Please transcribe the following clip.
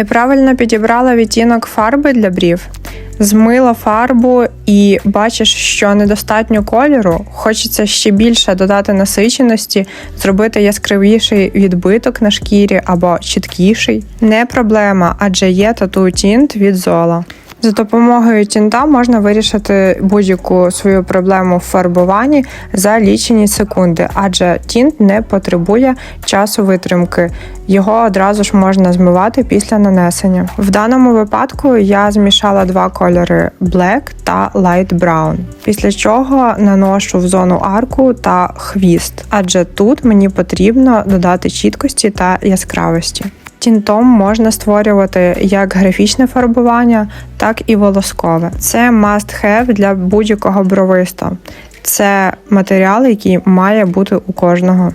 Неправильно підібрала відтінок фарби для брів. Змила фарбу і бачиш, що недостатньо кольору. Хочеться ще більше додати насиченості, зробити яскравіший відбиток на шкірі або чіткіший. Не проблема, адже є тату тінт від зола. За допомогою тінта можна вирішити будь-яку свою проблему в фарбуванні за лічені секунди, адже тінт не потребує часу витримки. Його одразу ж можна змивати після нанесення. В даному випадку я змішала два кольори Black та Light Brown, після чого наношу в зону арку та хвіст, адже тут мені потрібно додати чіткості та яскравості. Тінтом можна створювати як графічне фарбування, так і волоскове. Це must-have для будь-якого бровиста. Це матеріал, який має бути у кожного.